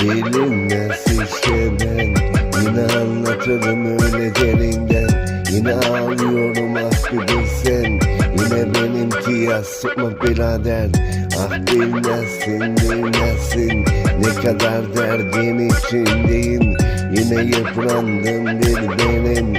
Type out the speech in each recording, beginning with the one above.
Bilinmez işte ben Yine anlatırım öyle derinden Yine ağlıyorum ah bir bilsen. Yine benimki yaz sıkma birader Ah bilmezsin bilmezsin Ne kadar derdin içindeyim. Yine yıprandım bir benim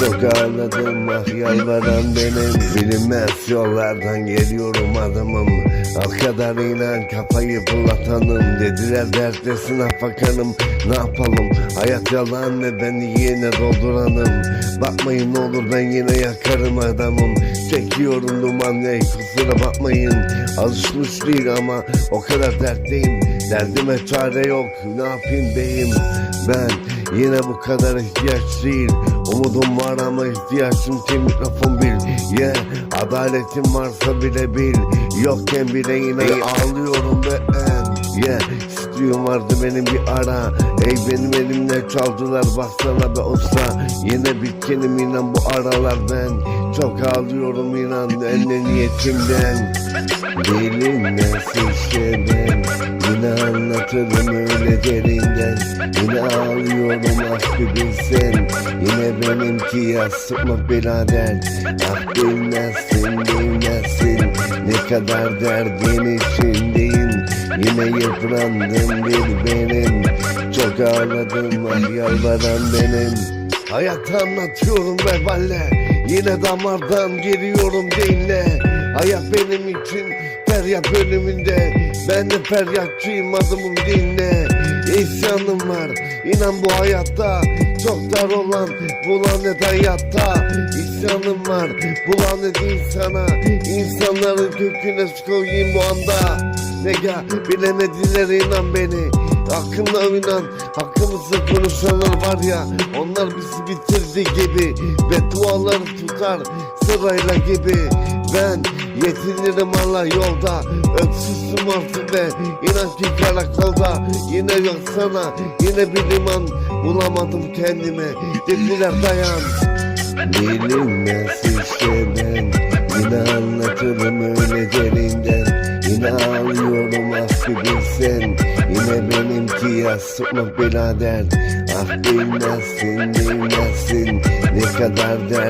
çok ağladım ah yalvaran benim. Bilinmez yollardan geliyorum adamım Al kadar inan kafayı bulatanım Dediler dertlesin afakanım. Ne yapalım? Hayat yalan ve beni yine dolduranım. Bakmayın ne olur ben yine yakarım adamım. Çekiyorum duman ey kusura bakmayın. Alışmış değil ama o kadar dertteyim Derdime çare yok. Ne yapayım beyim? Ben yine bu kadar ihtiyaç değil. Umudum var ama ihtiyacım ki mikrofon bil. Yeah adaletim varsa bile bil. Yokken bile yine ağlıyorum ve en Yeah. İstiyorum vardı benim bir ara. Ey benim elimle çaldılar baksana be usta. Yine bitkenim inan bu aralar ben. Çok ağlıyorum inan en niyetimden. İşte ben Yine anlatırım öyle derinden. Yine ağlıyorum ah bir bilsen. Yine benimki yaz sıkma birader? Ah bilmezsin bilmezsin. Ne kadar derdin içindeyim Yine yıprandım bir benim. Çok ağladım ah yalvaran benim. Hayatı anlatıyorum be valle Yine damardan giriyorum dinle. Hayat benim için feryat bölümünde. Ben de feryatçıyım adımım dinle. İsyanım var inan bu hayatta. Çok dar olan bu lanet hayatta. İsyanım var bu lanet insana. İnsanların köküne koyayım bu anda Nega bilemediler inan beni. Hakkımda inan hakkımızı konuşanlar var ya Onlar bizi bitirdi gibi. Bedduaları tutar sırayla gibi. Ben yetinirim Allah yolda Öksüzüm artık ve inan ki karakolda Yine yok sana yine bir liman Bulamadım kendime. Dediler dayan. Bilinmez işte ben Yine anlatırım öyle derinden Ah bir bilsen Yine benimki yaz sıkma birader? Ah bilmezsin bilmezsin. Ne kadar der